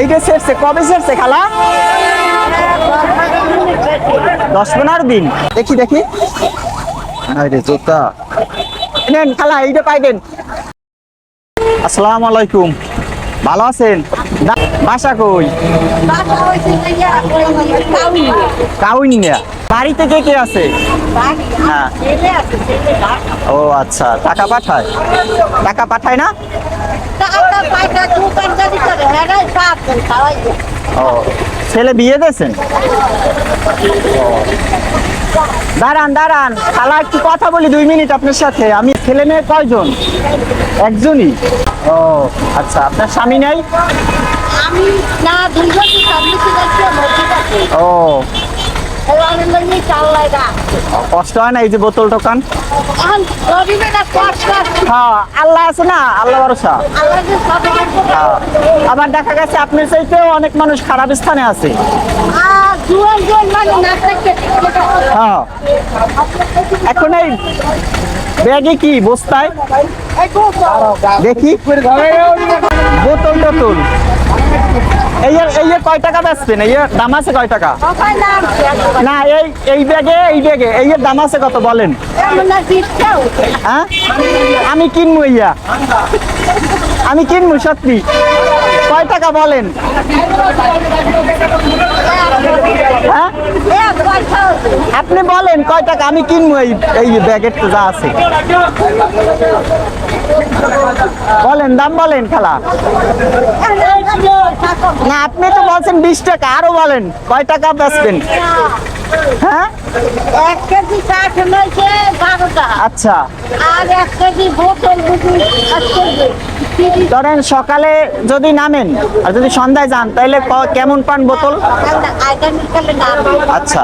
এইটা সেরছে কবে সেরছে খালা? দশ পনেরো দিন। দেখি দেখি। আরে জুতা। নেন খালা এইটা পাইবেন আসসালামু আলাইকুম। ভালো আছেন? না- বাসা কই? কাউনিয়া বাড়িতে কে কে আছে? হ্যাঁ। ও আচ্ছা টাকা পাঠায়? টাকা পাঠায় না? ও ছেলে বিয়ে দিয়েছেন? দাঁড়ান দাঁড়ান। খালা একটু কথা বলি দুই মিনিট আপনার সাথে। আমি ছেলে মেয়ে কয়জন? একজনই। ও আচ্ছা আপনার স্বামী নাই? আমি না দুইজন সামনে যাচ্ছি মসজিদ আছে। ও। কষ্ট হয় না এই যে বোতল টোকান? হ্যাঁ আল্লাহ আছে না আল্লাহ ভরসা। হ্যাঁ। আবার দেখা গেছে আপনার চাইতেও অনেক মানুষ খারাপ স্থানে আছে। মানে না থাকতে হ্যাঁ। এখন এই ব্যাগে কি বস্তায়? দেখি। বোতল টোতল এই এই কয় টাকা বেচবেন এই দাম আছে কয় টাকা? না, এই এই ব্যাগে এই ব্যাগে। এই দাম আছে কত, বলেন। হ্যাঁ? আমি কিনবো ইয়া আমি কিনবো, সত্যি। কয় টাকা বলেন? হ্যাঁ? আপনি বলেন কয় টাকা আমি কিনবো এই এই ব্যাগের তো যা আছে। বলেন দাম বলেন খালা। না আপনি তো বলছেন বিশ টাকা আরও বলেন কয় টাকা বেচবেন? হ্যাঁ? এক কেজি কাঠ নয়ছে বারো টাকা। আচ্ছা। আর এক কেজি বোতল ধরেন সকালে যদি নামেন আর যদি সন্ধ্যায় যান তাহলে কেমন পান বোতল? আচ্ছা।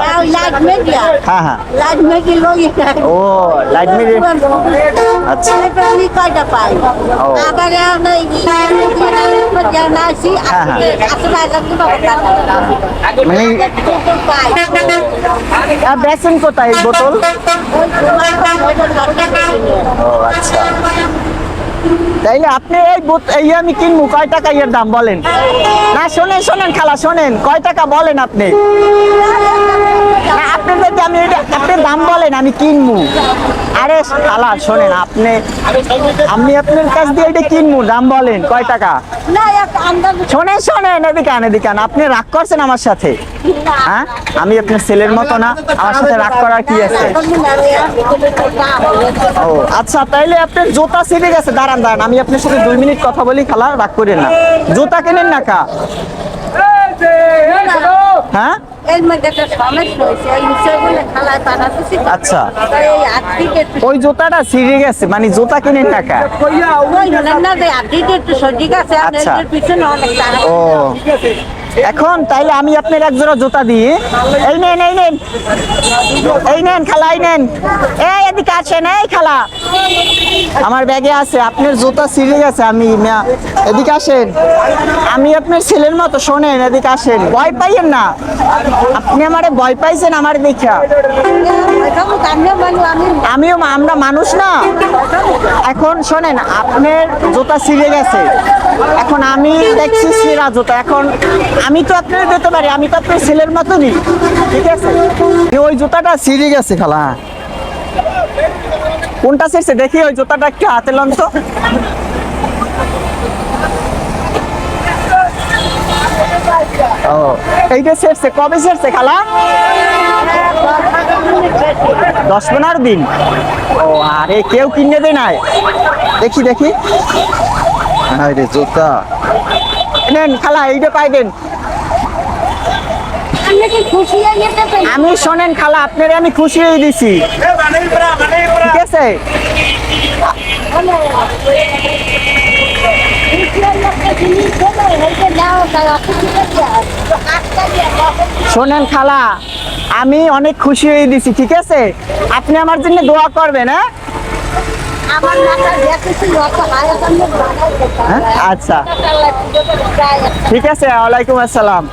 হ্যাঁ হ্যাঁ। লাইট মিডিয়া লই ও। লাইট মিলি আচ্ছা। কয়টা পাই তাইলে আপনি এই এই আমি কিনবো, কয় টাকা এর দাম বলেন? না, শোনেন শোনেন, খালা, শোনেন, কয় টাকা বলেন আপনি? না আপনি যদি আমি এটা আপনি দাম বলেন আমি কিনবো। আরে খালা শোনেন আপনি আমি আপনার কাছ দিয়ে এটা কিনবো দাম বলেন কয় টাকা? শোনেন শোনেন এদিকে আন এদিকে আন আপনি রাগ করছেন আমার সাথে। হ্যাঁ? আমি আপনার ছেলের মতো না আমার সাথে রাগ করার কি আছে? ও আচ্ছা তাইলে আপনার জুতা ছিঁড়ে গেছে দাঁড়ান দাঁড়ান আমি আপনার সাথে দুই মিনিট কথা বলি খালা রাগ করেন না। জুতা কেনেন না কা? হ্যাঁ? এর মধ্যে একটা সমস্যা হয়েছে এই বিষয়গুলো খালায় পাঠাতেছি। আচ্ছা। এই আর্থিক একটু ওই জুতাটা ছিঁড়ে গেছে মানে জুতা কিনে টাকা ওই না যে আর্থিক একটু সঠিক আছে আর আচ্ছা। পিছনে অনেক টাকা ও এখন তাইলে আমি আপনার এক জোড়া জুতা দিই। এই নেন এই নেন। এই নেন, খালা, এই নেন। এই এদিকে আসেন, এই খালা। আমার ব্যাগে আছে, আপনার জুতা ছিঁড়ে গেছে, আমি এদিকে আসেন। আমি আপনার ছেলের মতো, শোনেন, এদিকে আসেন। ভয় পাইয়েন না। আপনি আমারে ভয় পাইছেন আমার দেখা। আমিও আমরা মানুষ না। এখন শোনেন, আপনার জুতা ছিঁড়ে গেছে। এখন আমি দেখছি ছিঁড়া জুতা। এখন আমি তো আপনার দিতে পারি, আমি তো আপনার ছেলের মতনই ঠিক আছে? ওই জুতাটা ছিঁড়ে গেছে খালা। কোনটা ছিঁড়ছে? দেখি ওই জুতাটা একটু হাতে লন তো। ও, এইটা ছিঁড়ছে। কবে ছিঁড়ছে খালা? দশ পনেরো দিন। ও, আরে কেউ কিনে দেয় নাই। দেখি দেখি। আরে জুতা। নেন খালা এইটা পাইবেন আমি শোনেন খালা আপনারে আমি খুশি হয়ে দিছি ঠিক আছে? শোনেন খালা আমি অনেক খুশি হয়ে দিছি ঠিক আছে? আপনি আমার জন্য দোয়া করবেন হ্যাঁ? আচ্ছা। ঠিক আছে ওয়ালাইকুম আসসালাম।